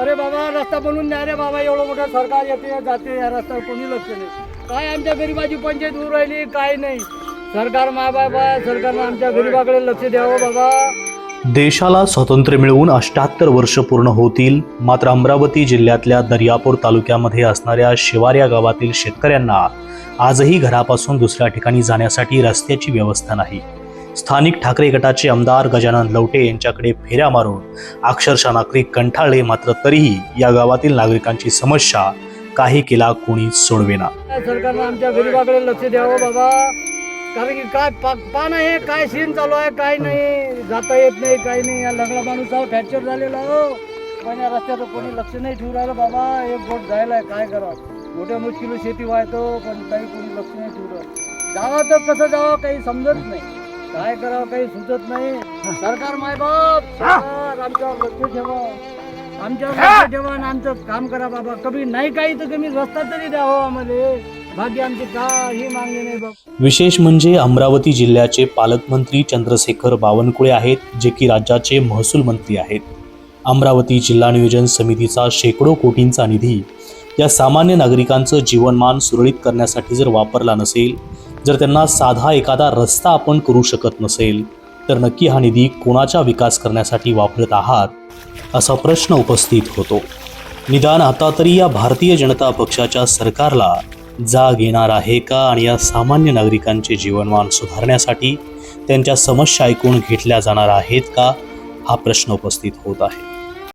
अरे बाबा रस्ता बनवून द्या रे बाबा एवढं मोठं सरकार येते जाते या रस्त्यावर कोणी लक्ष नाही. काय आमच्या गरिबाची पंचायत होऊ राहिली काय नाही. सरकार मा बाबा सरकारनं आमच्या गरिबाकडे लक्ष द्यावं बाबा. देशाला स्वातंत्र्य मिळवून अष्ट्याहत्तर वर्ष पूर्ण होतील मात्र अमरावती जिल्ह्यातल्या दर्यापूर तालुक्यामध्ये असणाऱ्या शिवार या गावातील शेतकऱ्यांना आजही घरापासून दुसऱ्या ठिकाणी जाण्यासाठी रस्त्याची व्यवस्था नाही. स्थानिक ठाकरे गटाचे आमदार गजानन लवटे यांच्याकडे फेऱ्या मारून अक्षरशः नागरिक कंठाळले मात्र तरीही या गावातील नागरिकांची समस्या काही केला कोणी सोडवेना. सरकारनं आमच्या गरिबाकडे लक्ष द्यावं बाबा. कारण की काय पान आहे काय सीन चालू आहे काय नाही जाता येत नाही काही नाही. या लग्न माणूस फ्रॅक्चर झालेला हो. पण या रस्त्यात कोणी लक्ष नाही ठेवू राहिलं बाबा. एक बोट जायला आहे काय करा मोठ्या मुश्किल शेती व्हायतो पण काही कोणी लक्ष नाही ठेवू राहिलं. जावं तर कसं जावं काही समजत नाही. काय करावं काही सुचत नाही. सरकार मायबाप सरकार आमच्यावर लक्ष ठेवा. आमच्यावर लक्ष ठेवा आणि आमचं काम करा बाबा. कमी नाही काही तर कमी रस्ता तरी द्यावं आम्हाला. भाग्य आमची काही मागणी नाही बाबा. विशेष म्हणजे अमरावती जिल्ह्याचे पालकमंत्री चंद्रशेखर बावनकुळे आहेत जे की राज्याचे महसूल मंत्री आहेत. अमरावती जिल्हा नियोजन समितीचा शेकडो कोटींचा निधी या सामान्य नागरिकांचं जीवनमान सुरळीत करण्यासाठी जर वापरला नसेल जर त्यांना साधा एखादा रस्ता आपण करू शकत नसेल तर नक्की हा निधी कोणाचा विकास करण्यासाठी वापरत आहात असा प्रश्न उपस्थित होतो. निदान आता तरी या भारतीय जनता पक्षाच्या सरकारला जाग येणार आहे का आणि या सामान्य नागरिकांचे जीवनमान सुधारण्यासाठी त्यांच्या समस्या ऐकून घेतल्या जाणार आहेत का हा प्रश्न उपस्थित होत आहे.